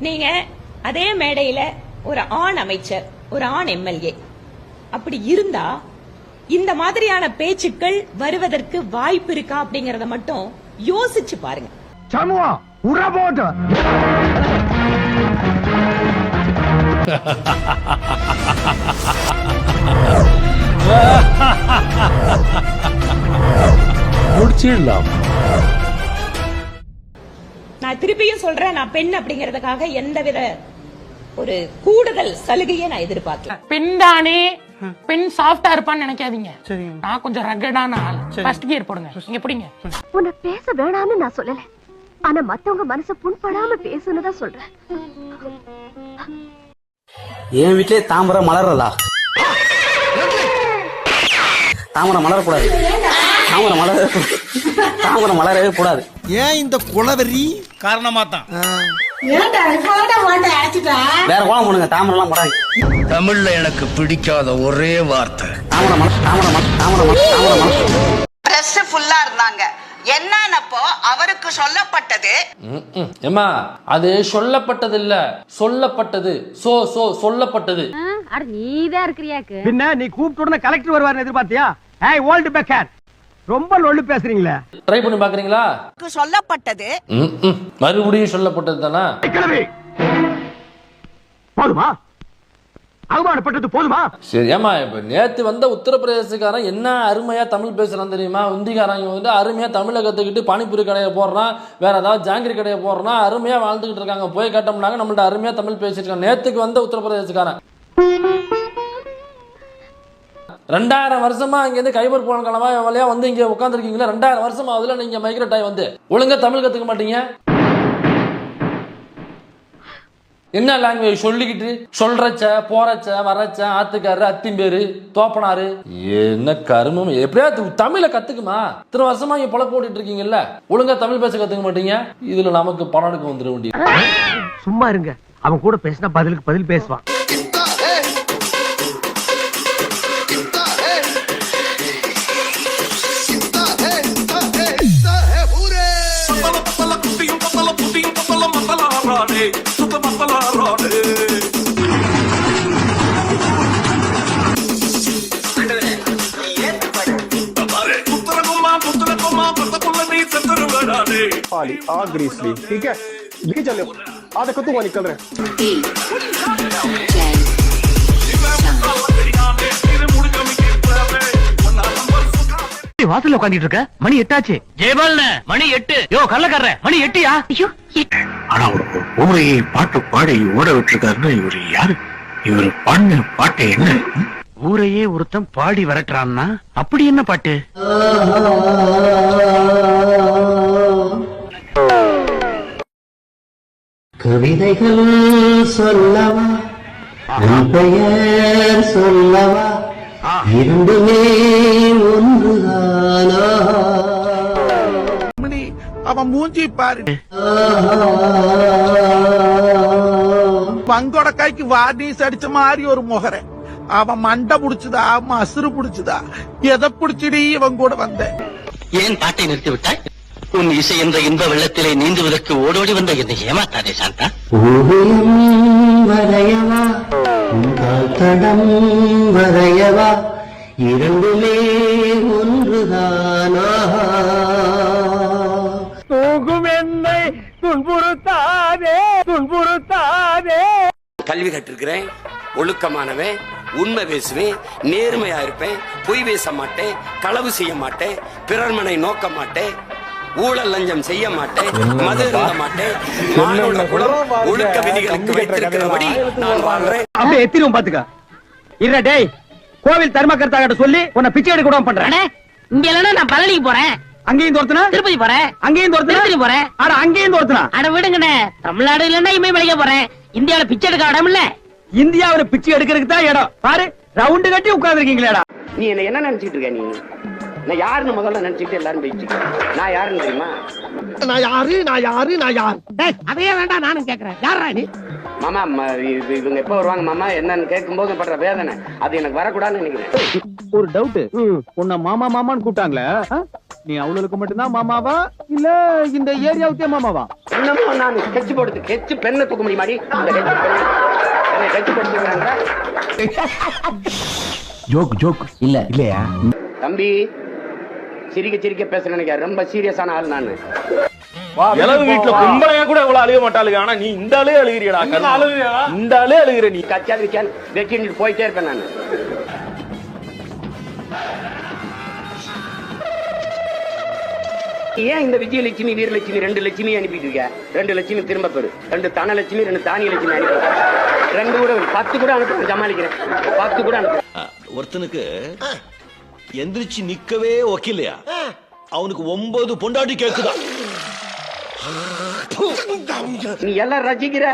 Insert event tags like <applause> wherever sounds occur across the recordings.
நீங்க அதே மேடையில ஒரு ஆண் அமைச்சர் ஒரு ஆண் எம்எல்ஏ. அப்படி இருந்தா இந்த மாதிரியான பேச்சுக்கள் வருவதற்கு வாய்ப்பு இருக்கா அப்படிங்கறத மட்டும் யோசிச்சு பாருங்க. <laughs> முடிச்சிடலாம். சொல்றேன் நான் பெண் அப்படிங்கறதுக்காக எந்தவித ஒரு கூடுதல் சலுகையை நான் எதிர்பார்க்கல. பெண் தானே பெண் சாஃப்டா இருப்பான்னு நினைக்காதீங்க. நான் கொஞ்சம் ரகடான ஆள். ஃபர்ஸ்ட் கியர் போடுங்க. இங்க பிடிங்க. உன்னை பேச வேணாம்னு நான் சொல்லல. ஆனா மத்தவங்க மனசு புண்படாம பேசுன்னு தான் சொல்றேன். என் வீட்லயே தாமரை மலர்றதா? தாமரை மலரக்கூடாது. தாமரை மலர தாமரை மலரவே கூடாது. ஏன் இந்த குளவெறி? காரணமா தான். வேற கோலம் போடுங்க தாமரை எல்லாம் தமிழ்ல எனக்கு பிடிக்காத ஒரே வார்த்தை. தாமரை மலர் தாமரை தாமரை மலர் தாமரை பிரஸ் ஃபுல்லா இருந்தாங்க. என்னன்னப்போ அவருக்கு சொல்லப்பட்டது? ஏமா அது சொல்லப்பட்டது இல்ல சொல்லப்பட்டது. சோ சோ சொல்லப்பட்டது. அட நீதான் இருக்கிறியாக்கு. பின்ன நீ கூப்பிட்டு உடனே கலெக்டர் வருவார்னு எதிர்பார்த்தியா? ஏய் ஓல்டு பெக்கர் ரொம்ப லொல்லு பேசுறீங்களே. ட்ரை பண்ணி பாக்குறீங்களா? சொல்லப்பட்டது. ம், ம். மறுபடியும் சொல்லப்பட்டது தானா? கிளவி போதுமா? அவமானப்பட்டது போதுமா? சரி ஏமா இப்ப நேத்து வந்த உத்தரப்பிரதேசக்காரன் என்ன அருமையா தமிழ் பேசுறான் தெரியுமா? ஹிந்திக்காரங்க வந்து அருமையா தமிழை கத்துக்கிட்டு பானிபூரி கடையை போடுறான் வேற ஏதாவது ஜாங்கிரி கடையை போடுறான் அருமையா வாழ்ந்துகிட்டு இருக்காங்க. போய் கேட்டோம்னாங்க நம்மள்ட்ட அருமையா தமிழ் பேசிட்டு இருக்காங்க நேத்துக்கு வந்த உத்தரப்பிரதேசக்காரன். ரெண்டாயிரம் வருஷமா இங்க இருந்து கைபர் போன கிழமை வழியா வந்து இங்க உட்காந்துருக்கீங்களா ரெண்டாயிரம் வருஷமா அதுல நீங்க மைக்ரேட் ஆகி வந்து. ஒழுங்கா தமிழ் கத்துக்க மாட்டீங்க? என்ன லாங்குவேஜ் சொல்லிக்கிட்டு சொல்றச்ச போறச்ச வரச்ச ஆத்துக்காரு அத்திம்பேரு தோப்பனாரு. என்ன கருமம்? எப்படியாவது தமிழை கத்துக்குமா? இத்தனை வருஷமா இங்க பொழப்பு ஓட்டிட்டு இருக்கீங்கல்ல? ஒழுங்கா தமிழ் பேச கத்துக்க மாட்டீங்க? இதுல நமக்கு பணம் எடுக்க வந்துட வேண்டிய சும்மா இருங்க. அவன் கூட பேசினா பதிலுக்கு பதில் பேசுவான். पाली आ ग्रीसली ठीक है ले चले आ देखो तू वहाँ निकल रहे வாசல்ல உட்காந்துட்டு இருக்க மணி எட்டாச்சு ஜெயபாலன மணி எட்டு யோ கள்ளக்காரர மணி எட்டியா ஐயோ ஆனா ஒரு ஊரையை பாட்டு பாடி ஓட விட்டுருக்காருன்னா இவர் யாரு? இவர் பாடின பாட்டு என்ன? ஊரையே ஒருத்தன் பாடி விரட்டுறான்னா? அப்படி என்ன பாட்டு? கவிதைகள் சொல்லவா? பெயர் சொல்லவா? இரண்டுமே ஒன்றுதானா? அவன் மூஞ்சி பாரு. பங்கோட கைக்கு வார்னிஸ் அடிச்ச மாதிரி ஒரு முகரை. அவன் மண்டை புடிச்சுதா மசுறு புடிச்சுதா? எதை புடிச்சுடி இவன் கூட வந்த? ஏன் பாட்டை நிறுத்தி விட்டாய் உன் இசை என்ற இன்ப வெள்ளத்திலே நீந்துவதற்கு ஓடோடி வந்த என்னை ஏமாத்தாதே சாந்தா. ஓவியம் வரையவா? தடம் ஒழுக்கமானவன் உண்மை பேசுவேன் நேர்மையா இருப்பேன் பொய் பேச மாட்டேன் களவு செய்ய மாட்டேன் பிறர் மனை நோக்க மாட்டேன் ஊழல் லஞ்சம் செய்ய மாட்டேன் மது இருந்த மாட்டேன் மானுட குலம் ஒழுக்க விதிகளுக்கு வைத்திருக்கிறபடி நான் வாழ்றேன். அப்படியே எத்திரும் பாத்துக்க இல்ல டேய் கோவில் தர்மகர்த்தா சொல்லி உன்னை பிச்சை எடுக்க விடாம பண்றேன். இங்க இல்லைன்னா நான் பழனிக்கு போறேன். அங்கேயும் துரத்துனா? திருப்பதி போறேன். அங்கேயும் துரத்துனா? திருப்பதி போறேன். அட அங்கேயும் துரத்துனா? அட விடுங்கண்ணே தமிழ்நாடு இல்லைன்னா இமயமலைக்க போறேன். இந்தியாவில பிச்சை எடுக்க இடம் இல்ல. இந்தியாவுல பிச்சை எடுக்கிறதுக்கு தான் இடம். பாரு ரவுண்டு கட்டி உட்கார்ந்துருக்கீங்களேடா. நீ என்ன என்ன நினைச்சிட்டு இருக்க நீ? நான் யாருன்னு முதல்ல நினைச்சிட்டு எல்லாரும் பேசிட்டு நான் யாருன்னு தெரியுமா? நான் யாரு நான் யாரு நான் யாரு? அதையே வேண்டாம் நானும் கேக்குறேன். யாரா நீ? மாமா இவங்க எப்ப வருவாங்க மாமா? என்னன்னு கேட்கும்போது படுற வேதனை. அது எனக்கு வரக்கூடாதுன்னு நினைக்கிறேன். ஒரு டவுட் உன்னை மாமா மாமான்னு கூப்பிட்டாங்களே? நீ அவளுக்கு மட்டும்தான் மாமாவா? இல்ல இந்த ஏரியாவுக்கே மாமாவா? என்னமோ நான் ஸ்கெட்ச் போடுறது. ஸ்கெட்ச் பெண்ணை தூக்க முடியுமாடி ஜோக் ஜோக் இல்ல. இல்லையா? தம்பி சிரிக்க சிரிக்க பேச நினைக்கிறேன் ரொம்ப சீரியஸான ஆள் நான். இளவு வீட்டுல கும்பலையா கூட இவ்வளவு அழுக மாட்டாளுங்க. ஆனா நீ இந்த ஆளே அழுகிறியடா இந்த ஆளே அழுகிற நீ. கச்சாது கேன் வெட்டிட்டு போயிட்டே இருப்பேன் நான். ஏன் இந்த விஜயலட்சுமி வீரலட்சுமி ரெண்டு லட்சுமி அனுப்பிட்டு இருக்க? ரெண்டு லட்சுமி திரும்ப பெறு. ரெண்டு தனலட்சுமி ரெண்டு தானிய லட்சுமி அனுப்பி ரெண்டு கூட பத்து கூட அனுப்ப சமாளிக்கிறேன். பத்து கூட அனுப்பு. ஒருத்தனுக்கு எந்திரிச்சு நிக்கவே ஒக்கில்லையா அவனுக்கு ஒன்பது பொண்டாட்டி கேக்குதா? நீ எல்லாம் ரசிக்கிற?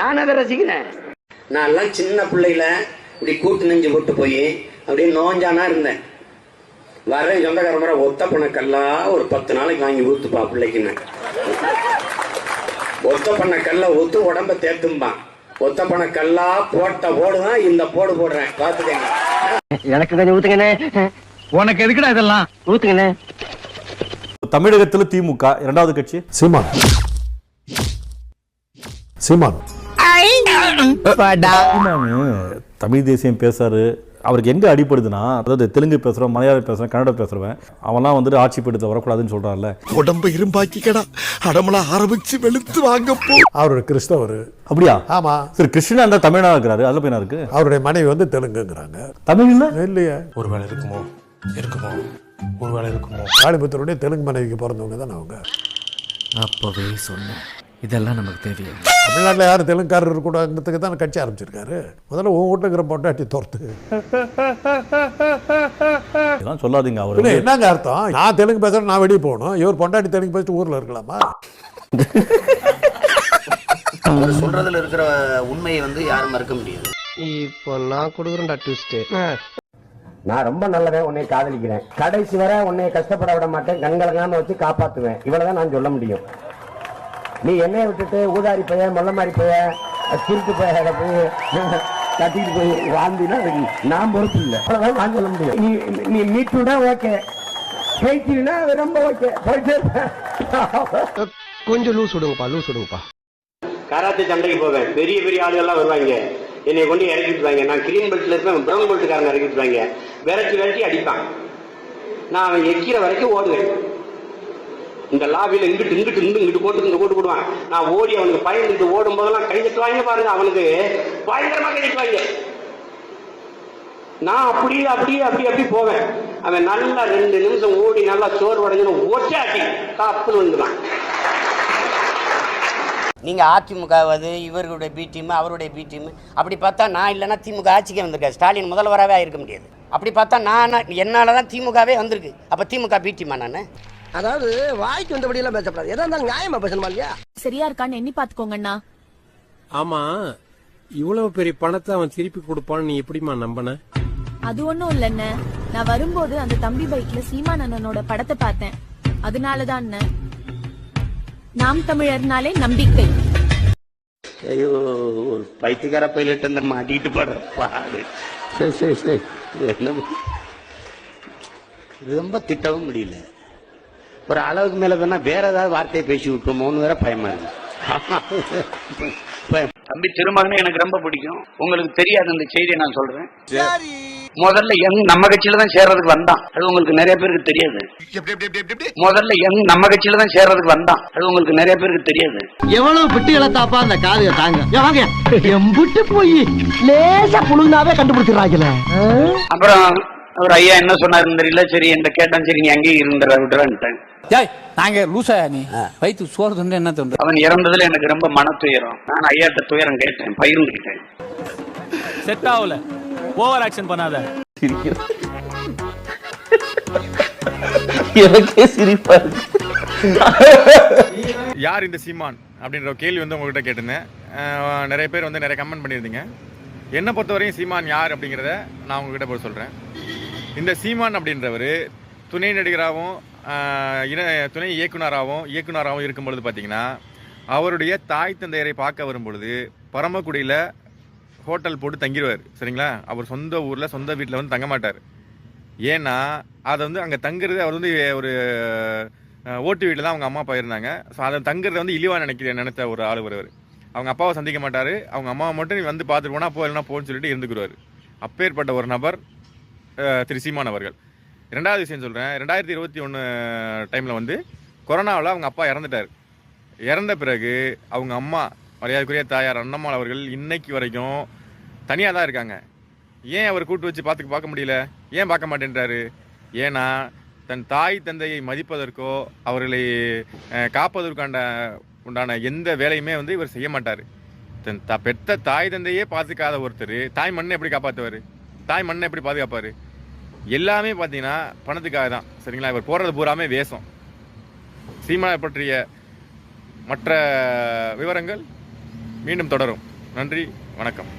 நான் அதை ரசிக்கிறேன். நான் எல்லாம் சின்ன பிள்ளையில இப்படி கூட்டு நெஞ்சு போட்டு போய் அப்படியே நோஞ்சானா இருந்தேன். வர சொந்தக்கார முறை ஒத்த பண்ணக்கல்லா ஒரு பத்து நாளைக்கு வாங்கி ஊத்துப்பா பிள்ளைக்குன்னு. ஒத்த பண்ண கல்ல ஊத்து உடம்ப தேத்தும்பான். ஒத்த பண்ண கல்லா போட்ட போடுதான் இந்த போடு போடுறேன். பாத்துக்கங்க எனக்கு கொஞ்சம் ஊத்துங்கண்ணே. உனக்கு எதுக்குடா இதெல்லாம்? ஊத்துங்கண்ணே. தமிழகத்துல திமுக இரண்டாவது கட்சி. சீமான். சீமான். தமிழ் தேசியம் பேசாரு. அவருக்கு எங்க அடிப்படுதுன்னா அதாவது தெலுங்கு பேசுறோம் மலையாளம் பேசுறோம் கன்னடம் பேசுறவன் அவன்லாம் வந்துட்டு ஆட்சி படுத்த வரக்கூடாதுன்னு சொல்றான்ல. உடம்ப இரும்பாக்கிக்கடா. அடமலா ஆரம்பிச்சு வெளுத்து வாங்க போ. அவரோட கிறிஸ்தவர். அப்படியா? ஆமா. சரி கிருஷ்ணா இருந்தா தமிழனா இருக்கிறாரு? அதுல போய் இருக்கு? அவருடைய மனைவி வந்து தெலுங்குங்கிறாங்க. தமிழ்ல? இல்லையே. ஒருவேளை இருக்குமோ? இருக்குமோ? ஒருவேளை இருக்குமோ? காளிபுத்தருடைய தெலுங்கு மனைவிக்கு பிறந்தவங்க தானே அவங்க. அப்பவே சொன்னேன். இதெல்லாம் நமக்கு தேவையா தமிழ்நாட்டில் யாரும் தெலுங்குக்காரர் இருக்கக்கூடாதுங்கிறதுக்கு தான் கட்சி ஆரம்பிச்சிருக்காரு. முதல்ல உன் வீட்டில் இருக்கிற பொண்டாட்டி தோர்த்து. இதெல்லாம் சொல்லாதீங்க அவர் இல்லை என்னங்க அர்த்தம்? நான் தெலுங்கு பேசுறேன் நான் வெளியே போகணும். இவர் பொண்டாட்டி தெலுங்கு பேசிட்டு ஊரில் இருக்கலாமா? சொல்றதுல இருக்கிற உண்மையை வந்து யாரும் மறுக்க முடியாது. இப்போ நான் கொடுக்குறேன்டா ட்விஸ்ட் நான் ரொம்ப நல்லவன் உன்னை காதலிக்கிறேன். கடைசி வரை உன்னை கஷ்டப்பட விட மாட்டேன். கண்கலங்காம வச்சு காப்பாத்துவேன். இவ்வளவுதான் நான் சொல்ல முடியும். நீ என்னைய விட்டுட்டு ஊதாரி பைய மொல்ல மாதிரி பைய திருட்டு பைய போய் <laughs> கட்டிட்டு போய் அதுக்கு நான் பொறுப்பு இல்லை. அவ்வளவுதான் நான் சொல்ல முடியும். நீ நீ மீட்டுனா ஓகே. பேசினா ரொம்ப ஓகே. போயிட்டு கொஞ்சம் லூஸ் விடுங்கப்பா லூஸ் விடுங்கப்பா. கராத்தே சண்டைக்கு போவேன். பெரிய பெரிய ஆளுகள்லாம் வருவாங்க. என்னை கொண்டு இறக்கி விட்டுருவாங்க நான் கிரீன் பெல்ட்ல இருப்பேன். ப்ரௌன் பெல்ட்டுக்காரங்க இறக்கி விட்டுருவாங்க விரட்டி விரட்டி அடிப்பான். நான் அவன் எக்கிற வரைக்கும் ஓடுவேன். இந்த லாபியில இங்கிட்டு இங்கிட்டு இங்கிட்டு இங்கிட்டு போட்டு இங்க போட்டு போடுவான் நான் ஓடி அவனுக்கு பயந்துட்டு ஓடும் போதெல்லாம் கை தட்டுவாங்க பாருங்க அவனுக்கு. பயங்கரமா கை தட்டுவாங்க. நான் அப்படியே அப்படியே அப்படி அப்படி போவேன். அவன் நல்லா ரெண்டு நிமிஷம் ஓடி நல்லா சோறு உடஞ்சு ஒட்டாட்டி காப்புன்னு வந்துடுவான். நீங்க அதிமுகவது இவர்களுடைய பி டீம் அவருடைய பி டீம் அப்படி பார்த்தா நான் இல்லைன்னா திமுக ஆட்சிக்கே வந்திருக்கேன் ஸ்டாலின் முதல்வராகவே ஆயிருக்க முடியாது. அப்படி பார்த்தா நான் என்னால தான் திமுகவே வந்திருக்கு. அப்ப திமுக பி டீமா நான்? அதாவது வாய்க்கு வந்தபடி எல்லாம் பேசக்கூடாது எதா இருந்தாலும் நியாயமா பேசணுமா இல்லையா? சரியா இருக்கான்னு எண்ணி பாத்துக்கோங்கண்ணா ஆமா இவ்வளவு பெரிய பணத்தை அவன் திருப்பி கொடுப்பான்னு நீ எப்படிமா நம்பின? அது ஒண்ணும் இல்லண்ணே நான் வரும்போது அந்த தம்பி பைக்ல சீமான் அண்ணனோட படத்தை பார்த்தேன். அதனாலதான் அண்ணன் நாம் தமிழர்னாலே நம்பிக்கை. ஐயோ ஒரு பைத்தியக்கார பைலட் அந்த மாட்டிட்டு படுற பாடு. சரி சரி சரி. ரொம்ப திட்டவும் முடியல. ஒரு அளவுக்கு மேல வேணா வேற ஏதாவது வார்த்தையை பேசி விட்டுருமோன்னு வேற பயமா இருக்கு. தம்பி திருமகனை எனக்கு ரொம்ப பிடிக்கும். உங்களுக்கு தெரியாது அந்த செய்தியை நான் சொல்றேன். முதல்ல எங் நம்ம கட்சியில தான் சேர்றதுக்கு வந்தான். அது உங்களுக்கு நிறைய பேருக்கு தெரியாது. முதல்ல எங் நம்ம கட்சியில தான் சேர்றதுக்கு வந்தான். அது உங்களுக்கு நிறைய பேருக்கு தெரியாது. எவ்வளவு பிட்டு இழத்தாப்பா அந்த காதைய தாங்க. எம்புட்டு போய் லேசா புழுந்தாவே கண்டுபிடிச்சிடறாங்களே. அப்புறம் அவர் ஐயா என்ன சொன்னாருன்னு தெரியல. சரி என்கிட்ட கேட்டான். சரி நீ அங்கேயே இருந்துற விட்டுறான்ட்டேன் நாங்க லூசா நீ. வயிற்று சோறு துண்டு என்ன துண்டு அவன் இறந்ததுல எனக்கு ரொம்ப மன துயரம் நான் ஐயாட்ட துயரம் கேட்டேன் பகிர்ந்துக்கிட்டேன். செட் ஆகல. ஓவர் ஆக்ஷன் பண்ணாத. எனக்கே சிரிப்பா யார் இந்த சீமான்? அப்படின்ற கேள்வி வந்து உங்ககிட்ட கேட்டிருந்தேன். நிறைய பேர் வந்து நிறைய கமெண்ட் பண்ணியிருந்தீங்க. என்னை பொறுத்தவரையும் சீமான் யார் அப்படிங்கிறத நான் உங்ககிட்ட போய் சொல்கிறேன் இந்த சீமான் அப்படின்றவர் துணை நடிகராகவும் இன இணை துணை இயக்குனராகவும் இயக்குனராகவும் இருக்கும் பொழுது பார்த்தீங்கன்னா அவருடைய தாய் தந்தையரை பார்க்க வரும் பொழுது பரமக்குடியில் ஹோட்டல் போட்டு தங்கிடுவார் சரிங்களா? அவர் சொந்த ஊரில் சொந்த வீட்டில் வந்து தங்க மாட்டார். ஏன்னா அதை வந்து அங்கே தங்குறது அவர் வந்து ஒரு ஓட்டு வீட்டில் தான் அவங்க அம்மா அப்பா இருந்தாங்க. ஸோ அதை தங்குறத வந்து இழிவாக நினைக்கிற நினைத்த ஒரு ஆள் வருவார் அவங்க அப்பாவை சந்திக்க மாட்டார். அவங்க அம்மாவை மட்டும் நீ வந்து பார்த்துட்டு போனால் போ இல்லைனா போன்னு சொல்லிட்டு இருந்துக்குருவார். அப்பேற்பட்ட ஒரு நபர். திரு சீமான் அவர்கள். ரெண்டாவது விஷயம் சொல்கிறேன் ரெண்டாயிரத்தி இருபத்தி ஒன்று டைமில் வந்து கொரோனாவில் அவங்க அப்பா இறந்துட்டார். இறந்த பிறகு அவங்க அம்மா மரியாதைக்குரிய தாயார் அண்ணம்மாள் அவர்கள் இன்னைக்கு வரைக்கும் தனியாக தான் இருக்காங்க. ஏன் அவர் கூட்டு வச்சு பார்த்து பார்க்க முடியல? ஏன் பார்க்க மாட்டேன்றாரு? ஏன்னா தன் தாய் தந்தையை மதிப்பதற்கோ அவர்களை காப்பதற்கான உண்டான எந்த வேலையுமே வந்து இவர் செய்ய மாட்டார். தன் த பெத்த தாய் தந்தையே பார்த்துக்காத ஒருத்தர் தாய் மண்ணை எப்படி காப்பாற்றுவார் தாய் மண்ணை எப்படி பாதுகாப்பார்? எல்லாமே பார்த்தீங்கன்னா பணத்துக்காக தான். சரிங்களா? இவர் போடுறது பூராமே வேஷம். சீமானை பற்றிய மற்ற விவரங்கள் மீண்டும் தொடரும். நன்றி வணக்கம்.